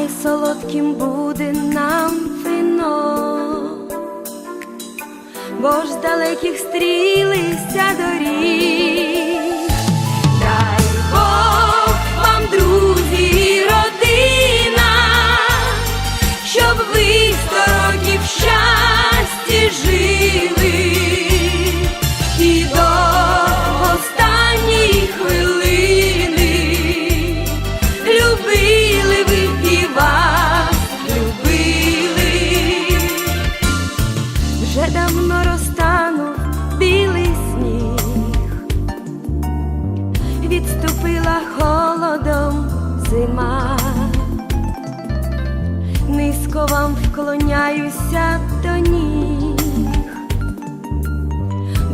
Хай солодким буде нам вино, бо ж далеких стрілися доріг.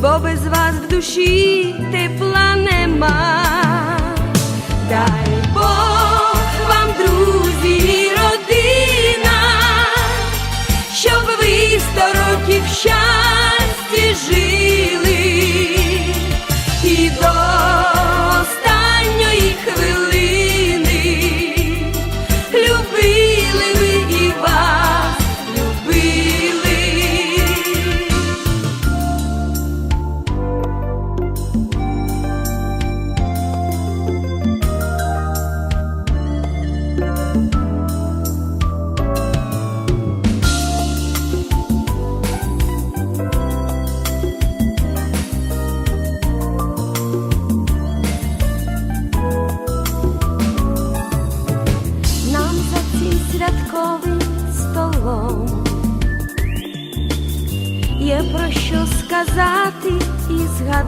бо без вас в душі тепла нема. Дай Бог вам, друзі і родина, щоб ви сто років щасті жили.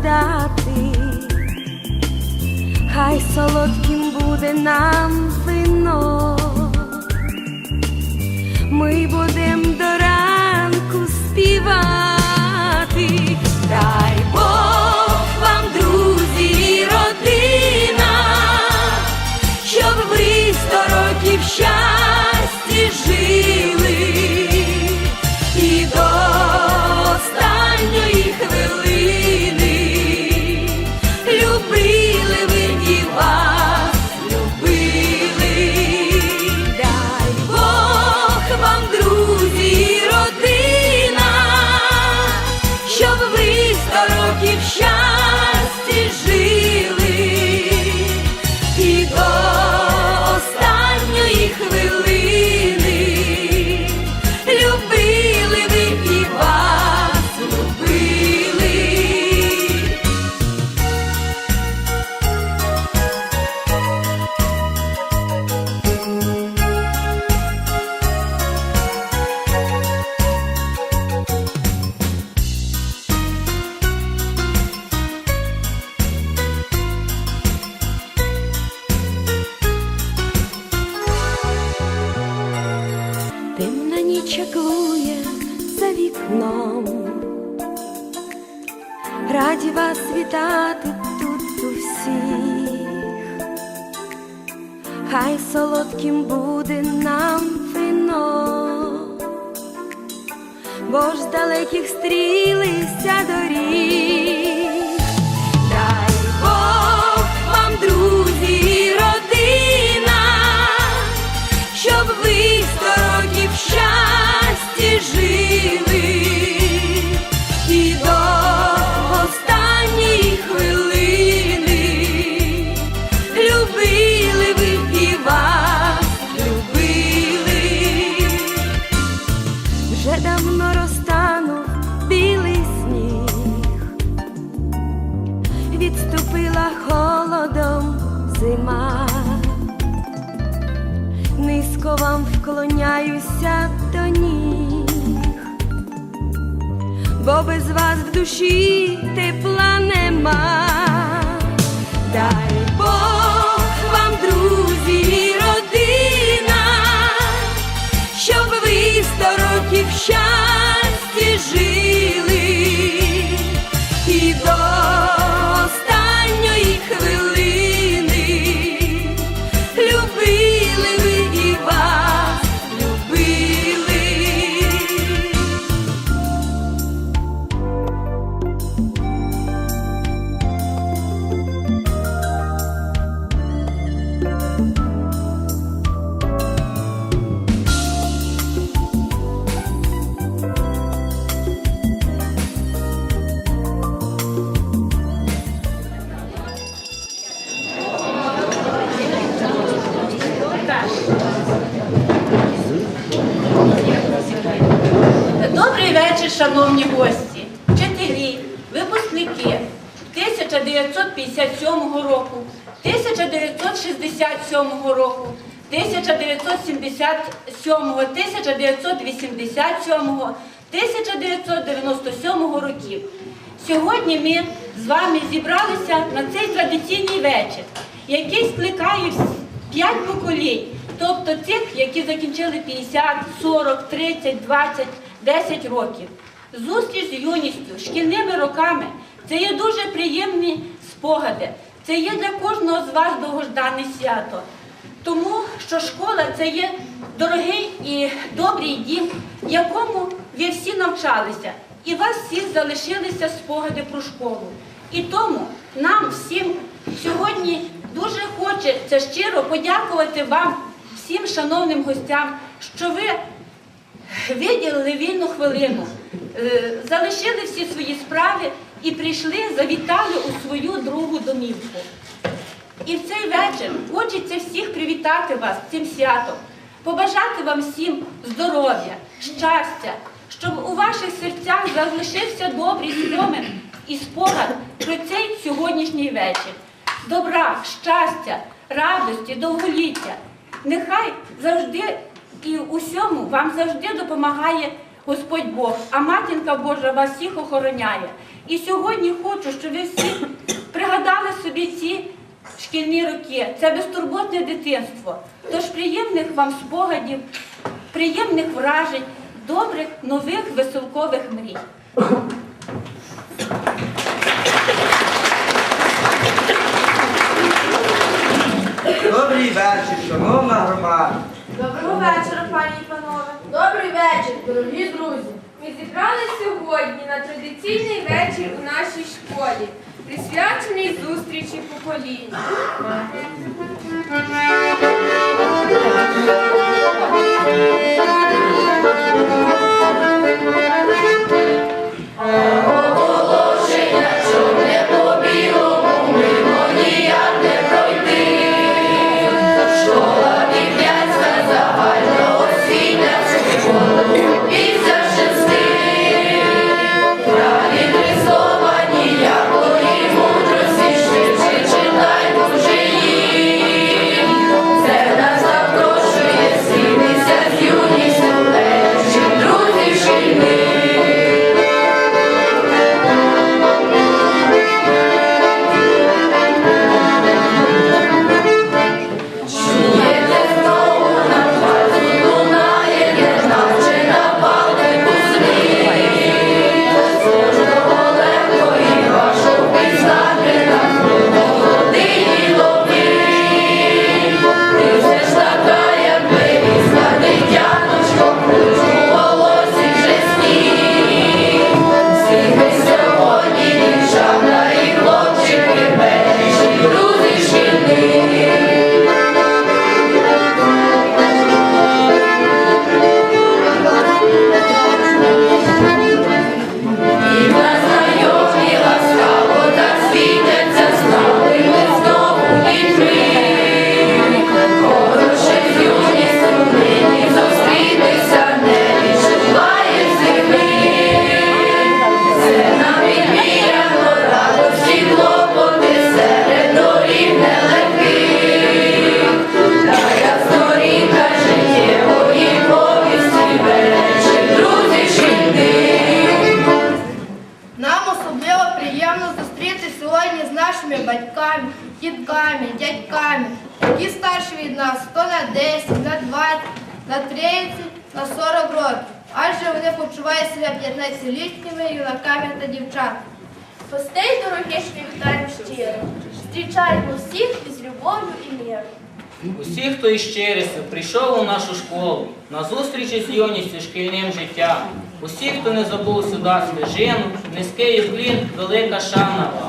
згадати, хай солодким буде нам вино, ми будемо. чаклує за вікном, раді вас вітати тут усіх, хай солодким буде нам вино, бо ж далеких стрій. назад до ніг, бо без вас в душі ти. Шановні гості, вчителі, випускники 1957 року, 1967 року, 1977, 1987, 1997 років. Сьогодні ми з вами зібралися на цей традиційний вечір, який скликає п'ять поколінь, тобто тих, які закінчили 50, 40, 30, 20, 10 років. Зустріч з юністю, шкільними роками це є дуже приємні спогади. Це є для кожного з вас довгождане свято. Тому що школа це є дорогий і добрий дім, в якому ви всі навчалися, і вас всі залишилися спогади про школу. І тому нам всім сьогодні дуже хочеться щиро подякувати вам, всім шановним гостям, що ви виділили вільну хвилину, е, залишили всі свої справи і прийшли, завітали у свою другу домівку. І в цей вечір хочеться всіх привітати вас цим святом, побажати вам всім здоров'я, щастя, щоб у ваших серцях залишився добрий спомин і спогад про цей сьогоднішній вечір. Добра, щастя, радості, довголіття. Нехай завжди і усьому вам завжди допомагає Господь Бог, а матінка Божа вас всіх охороняє. І сьогодні хочу, щоб ви всі пригадали собі ці шкільні роки. Це безтурботне дитинство. Тож приємних вам спогадів, приємних вражень, добрих нових веселкових мрій. Добрий вечір, шановна громада. Вечора, пані і панове. Добрий вечір, дорогі друзі. Ми зібралися сьогодні на традиційний вечір у нашій школі, присвячений зустрічі поколінь. Які старші від нас, хто на 10, на 20, на 30, на 40 років. Адже вони почувають себе 15-літніми юнаками та дівчатами. Гостей дорогих вітаємо щиро. Зустрічаємо всіх із любов'ю і миром. Усі, хто із щирістю прийшов у нашу школу на зустрічі з юністю шкільним життям. Усі, хто не забув сюди стежину, низький уклін, велика шана вам.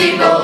Digo